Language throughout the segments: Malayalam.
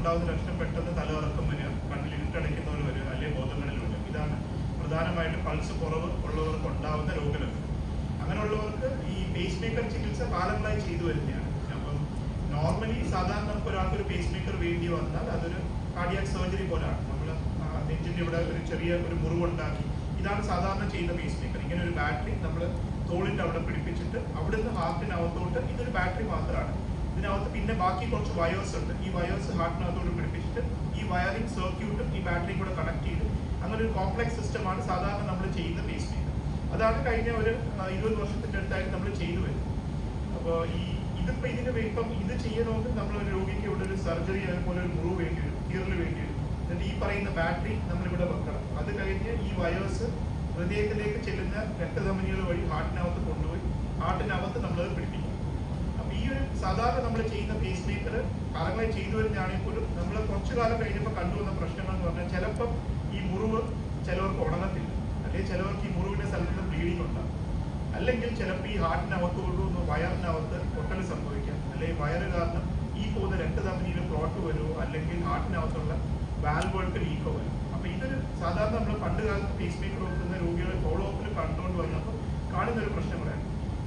ഉണ്ടാകുന്ന ലക്ഷണം പെട്ടെന്ന് തലകറക്കം വരിക കണ്ണിൽ ഇരുട്ടടയ്ക്കുന്നവർ വരിക അല്ലെങ്കിൽ ബോധങ്ങളിൽ വരിക. ഇതാണ് പ്രധാനമായിട്ടും പൾസ് കുറവ് ഉള്ളവർക്ക് ഉണ്ടാകുന്ന രോഗലക്ഷണം അങ്ങനെയുള്ളവർക്ക് ഈ പേസ് മേക്കർ ചികിത്സ കാലങ്ങളായി ചെയ്തു വരുന്നതാണ് അപ്പം നോർമലി സാധാരണ നമുക്ക് ഒരാൾക്ക് ഒരു പേസ് മേക്കർ വേണ്ടി വന്നാൽ അതൊരു കാർഡിയാക് സർജറി പോലാണ്. നമ്മൾ നെഞ്ചിന്റെ ഇവിടെ ഒരു ചെറിയ ഒരു മുറിവുണ്ടാക്കി. ഇതാണ് സാധാരണ ചെയ്യുന്ന പേസ് മേക്കർ ഇങ്ങനെ ഒരു ബാറ്ററി നമ്മൾ തോളിന്റെ അവിടെ പിടിപ്പിച്ചിട്ട് അവിടുന്ന് ഹാർട്ടിനകത്തോട്ട് ഇതൊരു ബാറ്ററി മാത്രമാണ്. ഇതിനകത്ത് പിന്നെ ബാക്കി കുറച്ച് വയേഴ്സ് ഉണ്ട്. ഈ വയേഴ്സ് ഹാർട്ടിനകത്തോട് പിടിപ്പിച്ചിട്ട് ഈ വയറിംഗ് സർക്യൂട്ടും ഈ ബാറ്ററിയും കൂടെ കണക്ട് ചെയ്ത് അങ്ങനെ ഒരു കോംപ്ലക്സ് സിസ്റ്റമാണ് സാധാരണ നമ്മൾ ചെയ്യുന്ന പേസ് മേക്കർ അതാണ് കഴിഞ്ഞ ഒരു ഇരുപത് വർഷത്തിന്റെ അടുത്തായിട്ട് നമ്മൾ ചെയ്തു വരുന്നത്. അപ്പോൾ ഈ ഇതിപ്പോൾ ഇതിന് ഇപ്പം ഇത് ചെയ്യണമെങ്കിൽ നമ്മൾ ഒരു രോഗിക്ക് ഇവിടെ ഒരു സർജറി അതുപോലെ ഒരു മുറിവ് വേണ്ടി വരും തിയറിൽ വേണ്ടി വരും. എന്നിട്ട് ഈ പറയുന്ന ബാറ്ററി നമ്മളിവിടെ വെക്കണം. അത് കഴിഞ്ഞ് ഈ വയേഴ്സ് ഹൃദയത്തിലേക്ക് ചെല്ലുന്ന രക്തധമനികൾ വഴി ഹാർട്ടിനകത്ത് കൊണ്ടുപോയി ഹാർട്ടിനകത്ത് നമ്മളത് പിടിപ്പിക്കും അപ്പൊ ഈ ഒരു സാധാരണ നമ്മൾ ചെയ്യുന്ന പേസ് മേക്കർ കാലങ്ങളായി ചെയ്തു വരുന്നതാണെങ്കിൽ പോലും നമ്മൾ കുറച്ചു കാലം കഴിഞ്ഞപ്പോൾ കണ്ടുവന്ന പ്രശ്നങ്ങൾ എന്ന് പറഞ്ഞാൽ ചിലപ്പം ഈ മുറിവ് ചിലവർക്ക് ഉണങ്ങത്തില്ല. അല്ലെങ്കിൽ ചിലവർക്ക് ഈ മുറിവിന്റെ സ്ഥലത്ത് ബ്ലീഡിംഗ് ഉണ്ടാകും അല്ലെങ്കിൽ ചിലപ്പോൾ ഈ ഹാർട്ടിനകത്ത് കൊണ്ടുവന്ന് വയറിനകത്ത് പൊട്ടൽ സംഭവിക്കാം. അല്ലെങ്കിൽ വയറ് കാരണം ഈ പോകുന്ന രക്തധമനിയിൽ ക്ലോട്ട് വരുമോ അല്ലെങ്കിൽ ഹാർട്ടിനകത്തുള്ള വാൽവുകൾക്ക് ലീക്കോ വരും അപ്പൊ ഇതൊരു സാധാരണ നമ്മൾ പണ്ട് കാലത്ത് പേസ് മേക്കർ വെക്കുന്ന രോഗികളെ ഫോളോ അപ്പിൽ കണ്ടുകൊണ്ട് വന്നപ്പോൾ കാണുന്ന ഒരു പ്രശ്നം കൂടെയാണ്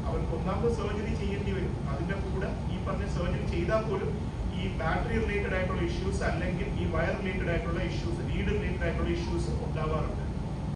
അവർക്ക് ഒന്നാമത് സർജറി ചെയ്യേണ്ടി വരും. അതിന്റെ കൂടെ ഈ പറഞ്ഞ സർജറി ചെയ്താൽ പോലും ഈ ബാറ്ററി റിലേറ്റഡ് ആയിട്ടുള്ള ഇഷ്യൂസ് അല്ലെങ്കിൽ ഈ വയർ റിലേറ്റഡ് ആയിട്ടുള്ള ഇഷ്യൂസ് ലീഡ് റിലേറ്റഡ് ആയിട്ടുള്ള ഇഷ്യൂസ് ഉണ്ടാവാറുണ്ട്.